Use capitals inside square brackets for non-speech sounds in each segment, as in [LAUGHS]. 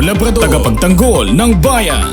Labrador Tagapagtanggol ng bayan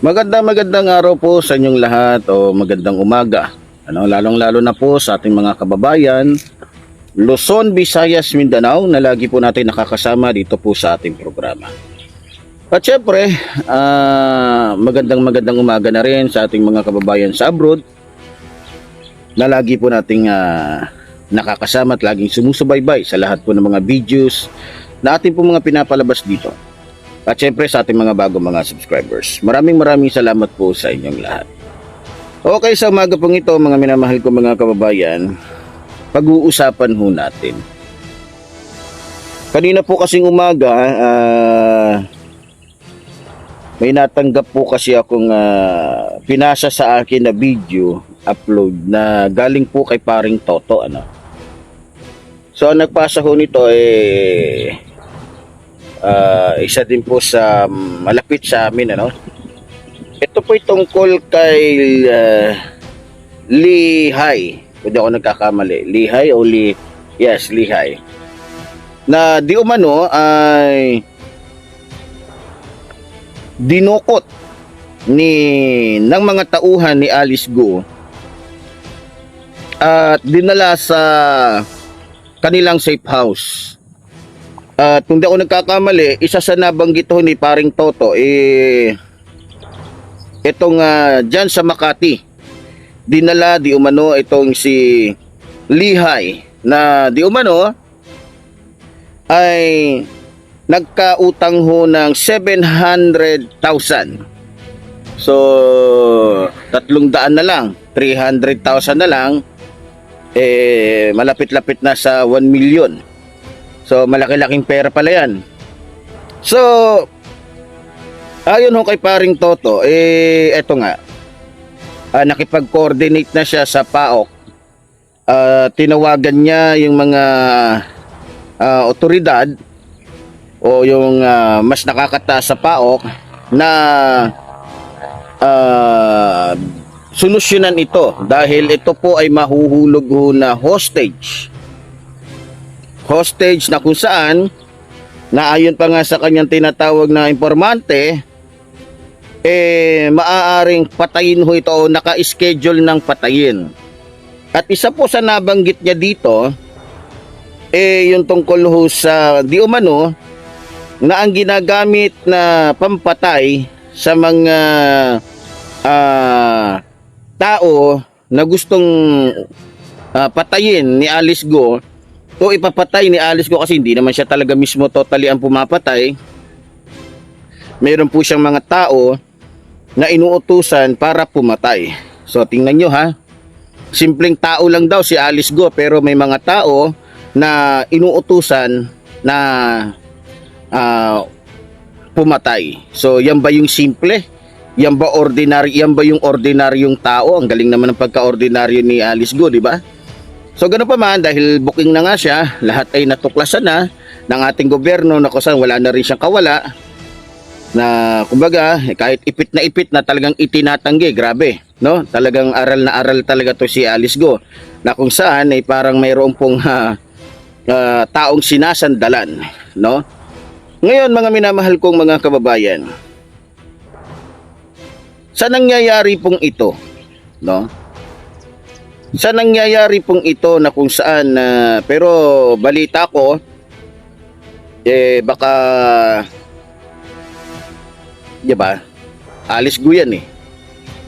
Magandang magandang araw po sa inyong lahat o magandang umaga. Ano, lalong-lalo na po sa ating mga kababayan, Luzon, Visayas, Mindanao na lagi po natin nakakasama dito po sa ating programa. At syempre, ah, magandang magandang umaga na rin sa ating mga kababayan sa abroad na lagi po nating ah, nakakasama at laging sumusubaybay sa lahat po ng mga videos na ating po mga pinapalabas dito. At syempre sa ating mga bago mga subscribers. Maraming maraming salamat po sa inyong lahat. Okay, sa umaga pong ito mga minamahal ko mga kababayan, pag-uusapan ho natin. Kanina po kasing umaga, ah, may natanggap po kasi akong ah, pinasa sa akin na video upload na galing po kay paring Toto ano. So ang nagpasa ho nito eh ah, isa din po sa malapit sa amin ano. Ito po tungkol kay uh, Lihay. Kung di ako nagkakamali. Lihay o Li... Yes, Lihay. Na di umano ay dinukot ni ng mga tauhan ni Alice Go at dinala sa kanilang safe house. At kung di ako nagkakamali, isa sa nabanggit ni paring Toto, eh, itong uh, dyan sa Makati, dinala di umano itong si Lihay na di umano ay nagkautang ho ng 700,000. So, tatlong daan na lang, 300,000 na lang, eh, malapit-lapit na sa 1 million. So, malaki-laking pera pala yan. So, ayon ho kay paring Toto, eh, eto nga, ah, nakipag-coordinate na siya sa PAOK. Ah, tinawagan niya yung mga ah, otoridad o yung ah, mas nakakataas sa PAOK na ah, solusyonan ito dahil ito po ay mahuhulog ho na hostage hostage na kung saan na ayon pa nga sa kanyang tinatawag na informante eh maaaring patayin ho ito o naka-schedule ng patayin. At isa po sa nabanggit niya dito eh yung tungkol ho sa di umano na ang ginagamit na pampatay sa mga ah, tao na gustong ah, patayin ni Alice Go o ipapatay ni Alice Go kasi hindi naman siya talaga mismo totally ang pumapatay. Meron po siyang mga tao na inuutusan para pumatay. So tingnan nyo ha. Simpleng tao lang daw si Alice Go pero may mga tao na inuutusan na ah, pumatay. So yan ba yung simple? Yan ba ordinary? Yan ba yung ordinaryong tao? Ang galing naman ng pagka-ordinaryo ni Alice Go, di ba? So ganoon pa man dahil booking na nga siya, lahat ay natuklasan na ng ating gobyerno na kusan wala na rin siyang kawala na kumbaga eh, kahit ipit na ipit na talagang itinatanggi, grabe, no? Talagang aral na aral talaga to si Alice Go na kung saan ay parang mayroon pong [LAUGHS] ah, ah, taong sinasandalan, no? Ngayon mga minamahal kong mga kababayan, sa nangyayari pong ito, no? Sa nangyayari pong ito na kung saan na pero balita ko eh baka 'di ba? Alice Gu yan eh.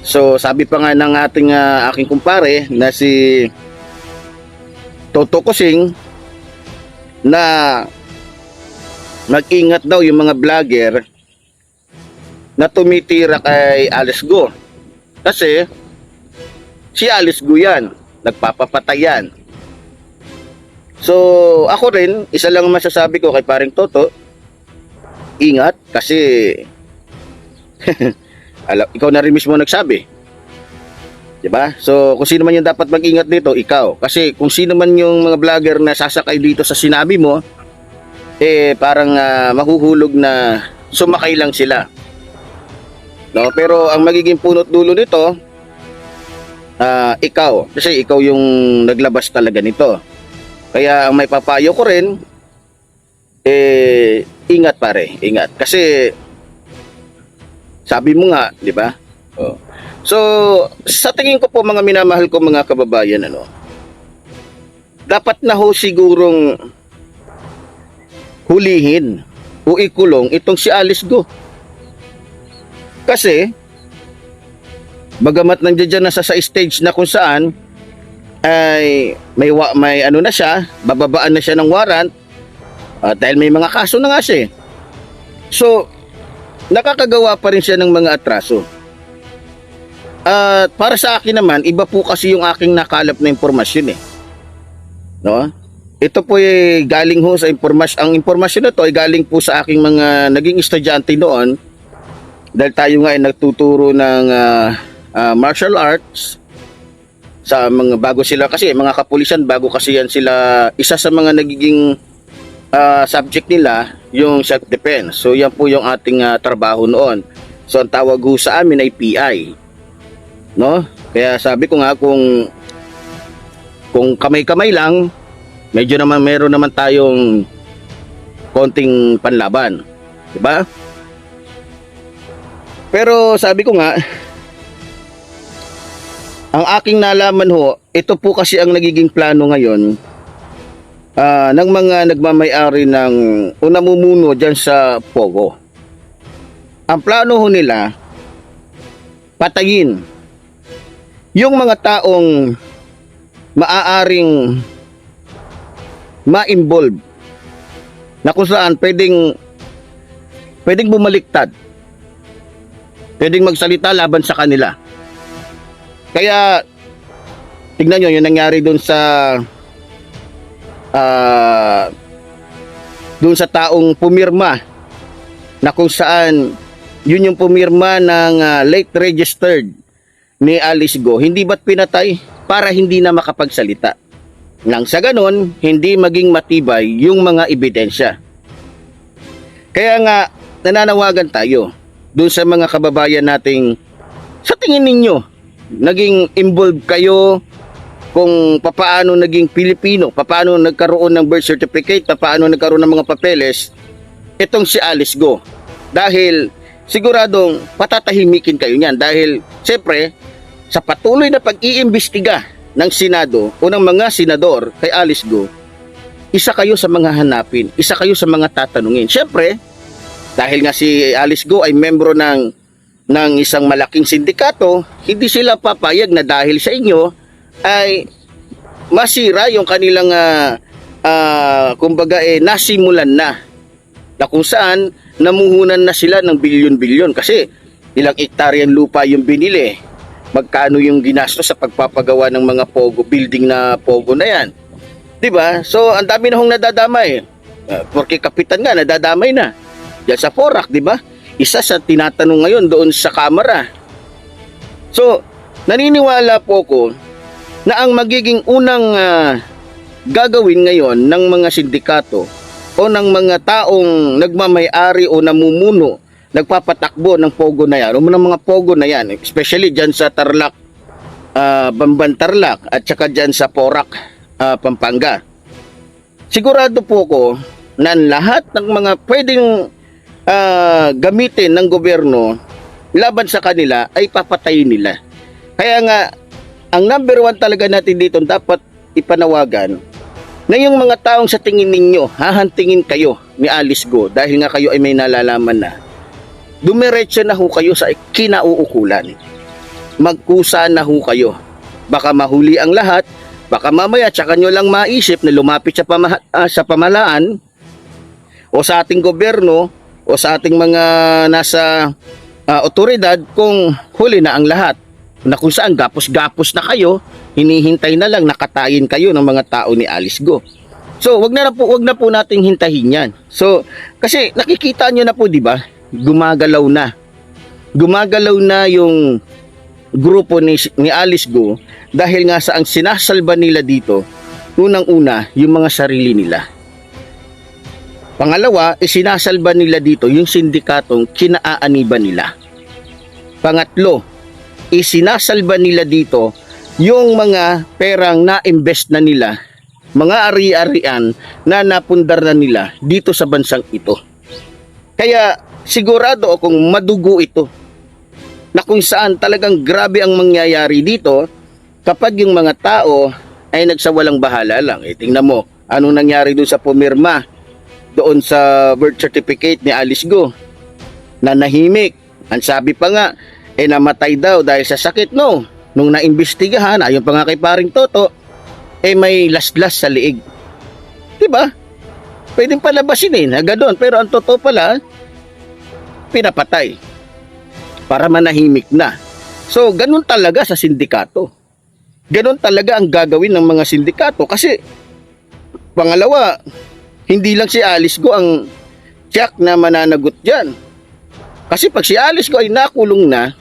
So sabi pa nga ng ating ah, aking kumpare na si Toto Kusing na mag-ingat daw yung mga vlogger na tumitira kay Alice Go. Kasi si Alice Go yan, nagpapapatay yan. So ako rin, isa lang ang masasabi ko kay paring Toto, ingat kasi [LAUGHS] alam, ikaw na rin mismo nagsabi. 'Di ba? So kung sino man yung dapat mag-ingat dito, ikaw. Kasi kung sino man yung mga vlogger na sasakay dito sa sinabi mo, eh parang ah, mahuhulog na sumakay lang sila. No, pero ang magiging punot dulo nito ah ikaw kasi ikaw yung naglabas talaga nito. Kaya ang may papayo ko rin eh ingat pare, ingat. Kasi sabi mo nga, 'di ba? Oh. So, sa tingin ko po mga minamahal ko mga kababayan ano. Dapat na ho sigurong hulihin o ikulong itong si Alice Go. Kasi bagamat nandiyan dyan nasa sa stage na kung saan ay may may ano na siya, bababaan na siya ng warrant ah, dahil may mga kaso na nga siya. eh. So, nakakagawa pa rin siya ng mga atraso. At para sa akin naman, iba po kasi yung aking nakalap na impormasyon eh. No? Ito po ay galing ho sa impormasyon. Ang impormasyon na to ay galing po sa aking mga naging estudyante noon dahil tayo nga ay nagtuturo ng ah, ah, martial arts sa mga bago sila kasi mga kapulisan bago kasi yan sila isa sa mga nagiging ah, subject nila yung self defense. So yan po yung ating ah, trabaho noon. So ang tawag sa amin ay PI. No? Kaya sabi ko nga kung kung kamay-kamay lang medyo naman meron naman tayong konting panlaban. 'Di ba? Pero sabi ko nga ang aking nalaman ho, ito po kasi ang nagiging plano ngayon ah, ng mga nagmamayari ng o namumuno dyan sa Pogo. Ang plano ho nila, patayin yung mga taong maaaring ma-involve na kung saan pwedeng pwedeng bumaliktad pwedeng magsalita laban sa kanila. Kaya tignan nyo yung nangyari doon sa ah doon sa taong pumirma na kung saan yun yung pumirma ng ah, late registered ni Alice Go. Hindi ba't pinatay? Para hindi na makapagsalita. Nang sa ganon hindi maging matibay yung mga ebidensya. Kaya nga nananawagan tayo doon sa mga kababayan nating sa tingin ninyo naging involved kayo kung papaano naging Pilipino, papaano nagkaroon ng birth certificate, papaano nagkaroon ng mga papeles, itong si Alice Go. Dahil siguradong patatahimikin kayo niyan dahil siyempre sa patuloy na pag-iimbestiga ng Senado o ng mga senador kay Alice Go, isa kayo sa mga hanapin, isa kayo sa mga tatanungin. Siyempre, dahil nga si Alice Go ay membro ng ng isang malaking sindikato, hindi sila papayag na dahil sa inyo ay masira yung kanilang ah, ah, kumbaga eh nasimulan na na kung saan namuhunan na sila ng bilyon-bilyon. Kasi ilang ektaryan lupa yung binili. Magkano yung ginastos sa pagpapagawa ng mga pogo building na pogo na yan. 'di ba? So ang dami na hong nadadamay. Uh, porque kapitan nga nadadamay na diyan sa Porac 'di ba isa sa tinatanong ngayon doon sa kamera so naniniwala po ko na ang magiging unang ah, gagawin ngayon ng mga sindikato o ng mga taong nagmamay-ari o namumuno, nagpapatakbo ng pogo na yan, o ng mga pogo na yan, especially dyan sa Tarlac, ah, Bamban Tarlac, at saka dyan sa Porac, ah, Pampanga. Sigurado po ko na lahat ng mga pwedeng ah, gamitin ng gobyerno laban sa kanila ay papatayin nila. Kaya nga, ang number one talaga natin dito dapat ipanawagan na yung mga taong sa tingin ninyo, hahantingin kayo ni Alice Go dahil nga kayo ay may nalalaman na. dumiretso na ho kayo sa kinauukulan. Magkusa na ho kayo. Baka mahuli ang lahat, baka mamaya tsaka nyo lang maisip na lumapit sa, pamaha- ah, sa pamalaan o sa ating gobyerno o sa ating mga nasa ah, otoridad kung huli na ang lahat. Na kung saan gapos-gapos na kayo, hinihintay na lang nakatayin kayo ng mga tao ni Alice Go. So, wag na, na po, wag na po nating hintahin 'yan. So, kasi nakikita nyo na po, 'di ba? Gumagalaw na. Gumagalaw na yung grupo ni, ni Alice Go dahil nga sa ang sinasalba nila dito, unang-una, yung mga sarili nila. Pangalawa, isinasalba nila dito yung sindikatong kinaaaniban nila. Pangatlo, isinasalba nila dito yung mga perang na-invest na nila, mga ari-arian na napundar na nila dito sa bansang ito. Kaya sigurado akong madugo ito na kung saan talagang grabe ang mangyayari dito kapag yung mga tao ay nagsawalang bahala lang. Eh, tingnan mo, anong nangyari doon sa pumirma doon sa birth certificate ni Alice Go na nahimik. Ang sabi pa nga, eh namatay daw dahil sa sakit, no? Nung naimbestigahan, ayon pa nga kay paring Toto, eh may laslas sa liig. Diba? Pwedeng palabasin eh, na ganun. Pero ang totoo pala, pinapatay. Para manahimik na. So, ganun talaga sa sindikato. Ganun talaga ang gagawin ng mga sindikato. Kasi, pangalawa, hindi lang si Alice Go ang tiyak na mananagot dyan. Kasi pag si Alice Go ay nakulong na,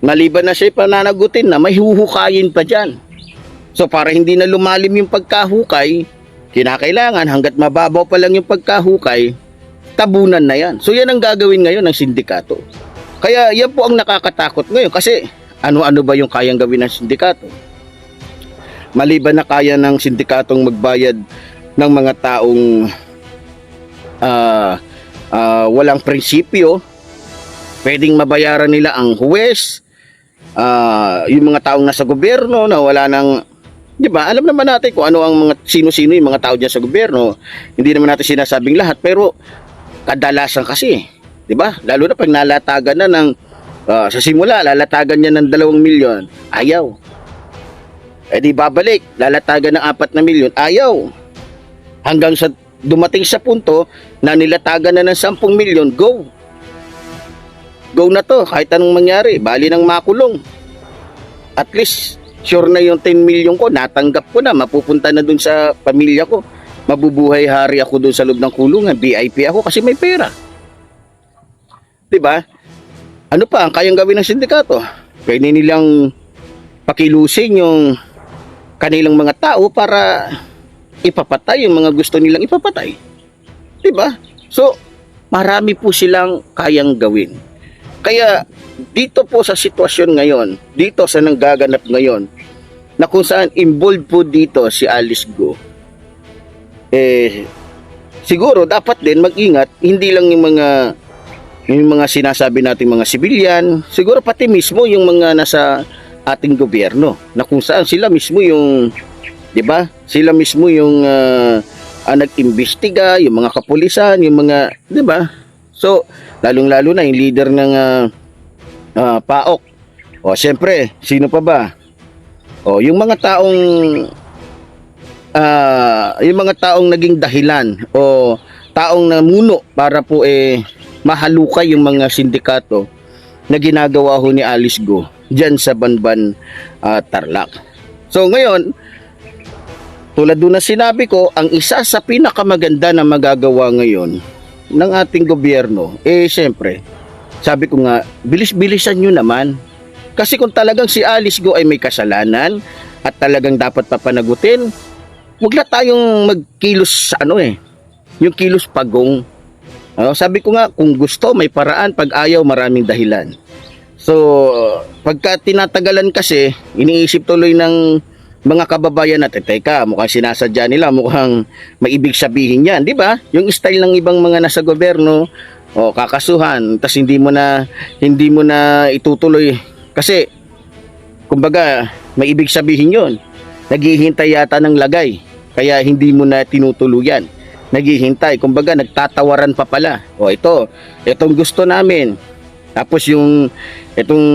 maliban na siya pananagutin na, may huhukayin pa dyan. So para hindi na lumalim yung pagkahukay, kinakailangan hanggat mababaw pa lang yung pagkahukay, tabunan na yan. So yan ang gagawin ngayon ng sindikato. Kaya yan po ang nakakatakot ngayon kasi ano-ano ba yung kayang gawin ng sindikato? Maliban na kaya ng sindikatong magbayad ng mga taong ah, ah, walang prinsipyo, pwedeng mabayaran nila ang huwes, ah, yung mga taong nasa gobyerno na wala nang 'di ba? Alam naman natin kung ano ang mga sino-sino yung mga tao diyan sa gobyerno. Hindi naman natin sinasabing lahat, pero kadalasan kasi, 'di ba? Lalo na pag nalatagan na ng ah, sa simula, lalatagan niya ng 2 milyon, ayaw. Eh di babalik, lalatagan ng 4 na milyon, ayaw. Hanggang sa dumating sa punto na nilatagan na ng 10 milyon, go. Go na to, kahit anong mangyari, bali ng makulong. At least, sure na yung 10 milyon ko, natanggap ko na, mapupunta na dun sa pamilya ko. Mabubuhay hari ako dun sa loob ng kulungan, VIP ako kasi may pera. 'Di ba? Ano pa ang kayang gawin ng sindikato? Pwede nilang pakilusin yung kanilang mga tao para ipapatay yung mga gusto nilang ipapatay. 'Di ba? So, marami po silang kayang gawin. Kaya dito po sa sitwasyon ngayon, dito sa nanggaganap ngayon, na kung saan involved po dito si Alice Go, eh, siguro dapat din mag-ingat, hindi lang yung mga yung mga sinasabi nating mga sibilyan, siguro pati mismo yung mga nasa ating gobyerno, na kung saan sila mismo yung, di ba, sila mismo yung ah, ang nag-imbestiga, yung mga kapulisan, yung mga, di ba? So, lalong-lalo na yung leader ng ah, ah, PAOK. O, siyempre, sino pa ba? O, yung mga taong ah, yung mga taong naging dahilan o taong namuno para po eh mahalukay yung mga sindikato na ginagawa ho ni Alice Go dyan sa Banban ah, Tarlac. So ngayon, tulad doon na sinabi ko, ang isa sa pinakamaganda na magagawa ngayon ng ating gobyerno, eh siyempre, sabi ko nga, bilis-bilisan nyo naman. Kasi kung talagang si Alice Go ay may kasalanan at talagang dapat papanagutin, huwag na tayong magkilos sa ano eh, yung kilos pagong. Ano, sabi ko nga, kung gusto, may paraan. Pag ayaw, maraming dahilan. So, pagka tinatagalan kasi, iniisip tuloy ng mga kababayan natin, teka, mukhang sinasadya nila, mukhang may ibig sabihin yan, di ba? Yung style ng ibang mga nasa gobyerno, o kakasuhan, tas hindi mo na, hindi mo na itutuloy. Kasi, kumbaga, may ibig sabihin yon Naghihintay yata ng lagay, kaya hindi mo na tinutuluyan. Naghihintay, kumbaga, nagtatawaran pa pala. O ito, itong gusto namin, Tapos yung itong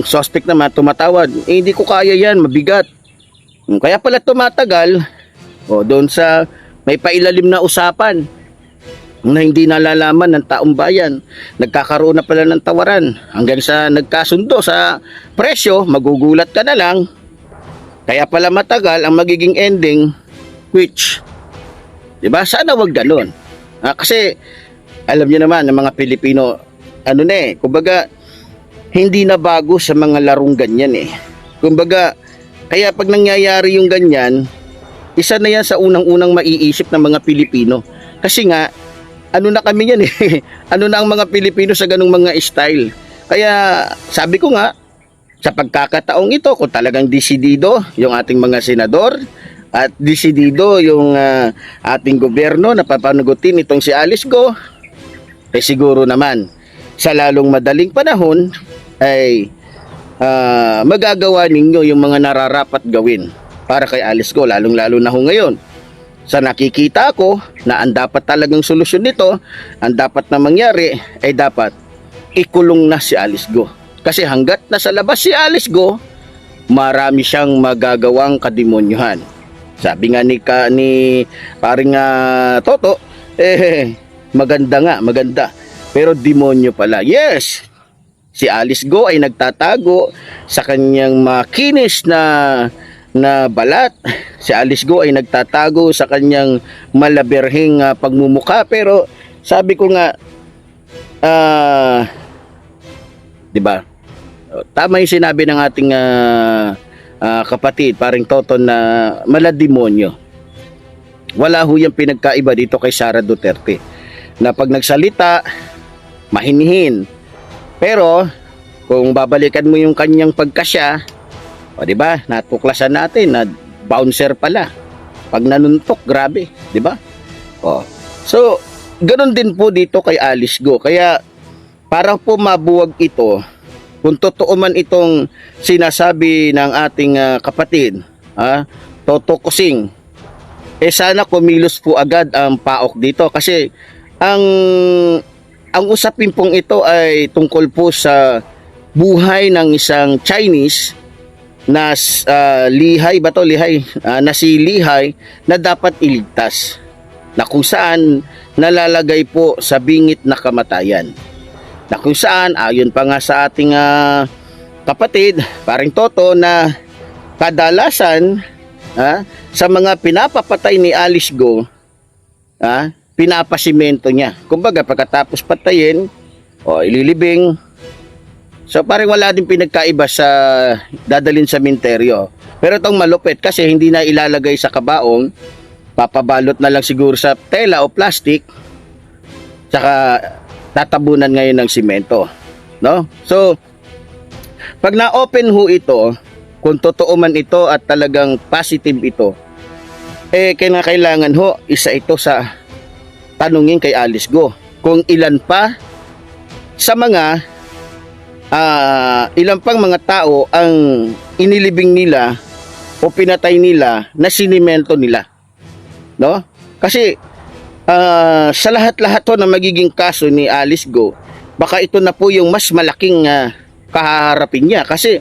suspect naman tumatawad, eh, hindi ko kaya yan, mabigat. Hmm, Kaya pala tumatagal, o doon sa may pailalim na usapan na hindi nalalaman ng taong bayan. Nagkakaroon na pala ng tawaran hanggang sa nagkasundo sa presyo, magugulat ka na lang. Kaya pala matagal ang magiging ending, which, di ba? Sana wag ganun. Ah, kasi, alam niyo naman, ng mga Pilipino, ano na eh, kumbaga, hindi na bago sa mga larong ganyan eh. Kumbaga, kaya pag nangyayari yung ganyan, isa na yan sa unang-unang maiisip ng mga Pilipino. Kasi nga, ano na kami yan eh. [LAUGHS] ano na ang mga Pilipino sa ganung mga style. Kaya sabi ko nga, sa pagkakataong ito, kung talagang desidido yung ating mga senador at desidido yung ah, ating gobyerno na papanugutin itong si Alice Go, eh siguro naman sa lalong madaling panahon ay ah, magagawa ninyo yung mga nararapat gawin para kay Alice Go, lalong-lalo na ho ngayon sa nakikita ko na ang dapat talagang solusyon nito, ang dapat na mangyari ay dapat ikulong na si Alice Go. Kasi hanggat nasa labas si Alice Go, marami siyang magagawang kademonyuhan. Sabi nga ni, ka, ni paring ah, Toto, eh, maganda nga, maganda. Pero demonyo pala. Yes, si Alice Go ay nagtatago sa kanyang makinis na na balat. Si Alice Go ay nagtatago sa kanyang malaberhing ah, pagmumuka pero sabi ko nga ah 'di ba? Tama 'yung sinabi ng ating ah, ah, kapatid, paring Toto na malademonyo. Wala ho yung pinagkaiba dito kay Sara Duterte. Na pag nagsalita, mahinihin. Pero kung babalikan mo yung kanyang pagkasya, o di ba? Natuklasan natin na bouncer pala. Pag nanuntok, grabe, di ba? O. So, ganun din po dito kay Alice Go. Kaya para po mabuwag ito, kung totoo man itong sinasabi ng ating ah, kapatid, ah, Toto Kusing, eh sana kumilos po agad ang paok dito kasi ang ang usapin pong ito ay tungkol po sa buhay ng isang Chinese na ah, lihay ba to? Lihay Ah, na si lihay na dapat iligtas na kung saan nalalagay po sa bingit na kamatayan. Na kung saan ayon pa nga sa ating ah, kapatid paring Toto na kadalasan ah, sa mga pinapapatay ni Alice Go ah, pinapasimento niya kumbaga pagkatapos patayin o ililibing So parang wala din pinagkaiba sa dadalin sa minteryo. Pero itong malupit kasi hindi na ilalagay sa kabaong, papabalot na lang siguro sa tela o plastic, tsaka tatabunan ngayon ng simento. No? So, pag na-open ho ito, kung totoo man ito at talagang positive ito, eh kailangan ho, isa ito sa tanungin kay Alice Go. Kung ilan pa sa mga ah, ilang pang mga tao ang inilibing nila o pinatay nila na sinimento nila. No? Kasi ah, sa lahat-lahat to na magiging kaso ni Alice Go, baka ito na po yung mas malaking ah, kaharapin niya kasi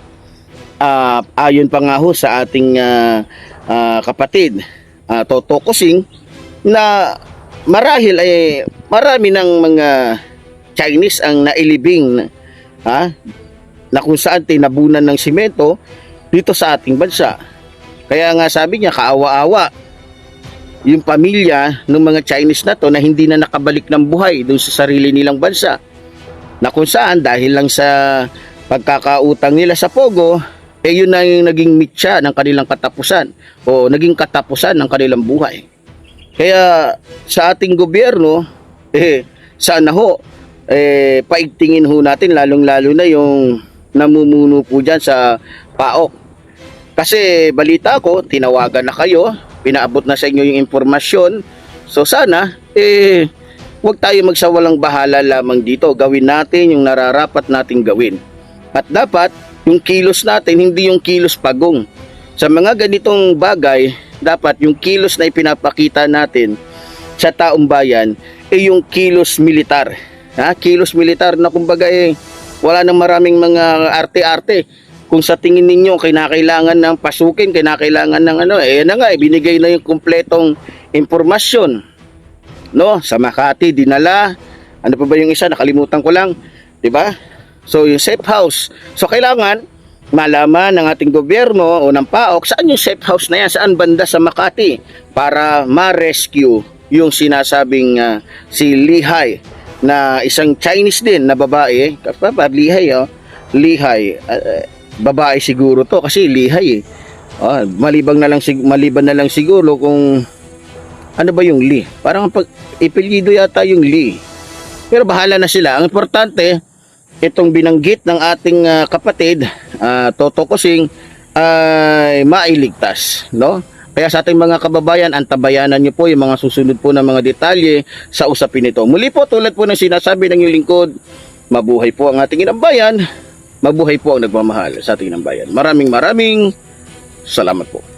ah, ayon pa nga ho sa ating ah, ah, kapatid ah, Toto Kusing na marahil ay marami ng mga Chinese ang nailibing ha, na kung saan tinabunan ng simento dito sa ating bansa. Kaya nga sabi niya, kaawa-awa yung pamilya ng mga Chinese na to na hindi na nakabalik ng buhay doon sa sarili nilang bansa. Na kung saan dahil lang sa pagkakautang nila sa Pogo, eh yun na yung naging mitya ng kanilang katapusan o naging katapusan ng kanilang buhay. Kaya sa ating gobyerno, [LAUGHS] eh, sana ho, eh, paigtingin ho natin lalong-lalo na yung namumuno po dyan sa PAOK. Kasi balita ko, tinawagan na kayo, pinaabot na sa inyo yung impormasyon. So sana, eh, huwag tayo magsawalang bahala lamang dito. Gawin natin yung nararapat nating gawin. At dapat, yung kilos natin, hindi yung kilos pagong. Sa mga ganitong bagay, dapat yung kilos na ipinapakita natin sa taong bayan, eh yung kilos militar. Ha? Kilos militar na kumbaga eh, Wala nang maraming mga arte-arte. Kung sa tingin ninyo kinakailangan ng pasukin, kinakailangan ng ano, eh na nga, eh, binigay na yung kumpletong impormasyon. No, sa Makati dinala. Ano pa ba yung isa? Nakalimutan ko lang, 'di ba? So yung safe house. So kailangan malaman ng ating gobyerno o ng PAOK saan yung safe house na yan, saan banda sa Makati para ma-rescue yung sinasabing ah, si Lihay na isang Chinese din na babae. Kapag Lihay, oh. Lihay. Ah, ah, babae siguro to kasi Lihay eh. Ah, malibang na lang maliban na lang siguro kung ano ba yung Lee? Parang pag ipilyido yata yung Lee. Pero bahala na sila. Ang importante, itong binanggit ng ating ah, kapatid, uh, Toto Kosing, ay mailigtas. No? Kaya sa ating mga kababayan, antabayanan niyo po yung mga susunod po ng mga detalye sa usapin nito. Muli po, tulad po ng sinasabi ng inyong lingkod, mabuhay po ang ating inambayan, mabuhay po ang nagmamahal sa ating inambayan. Maraming maraming salamat po.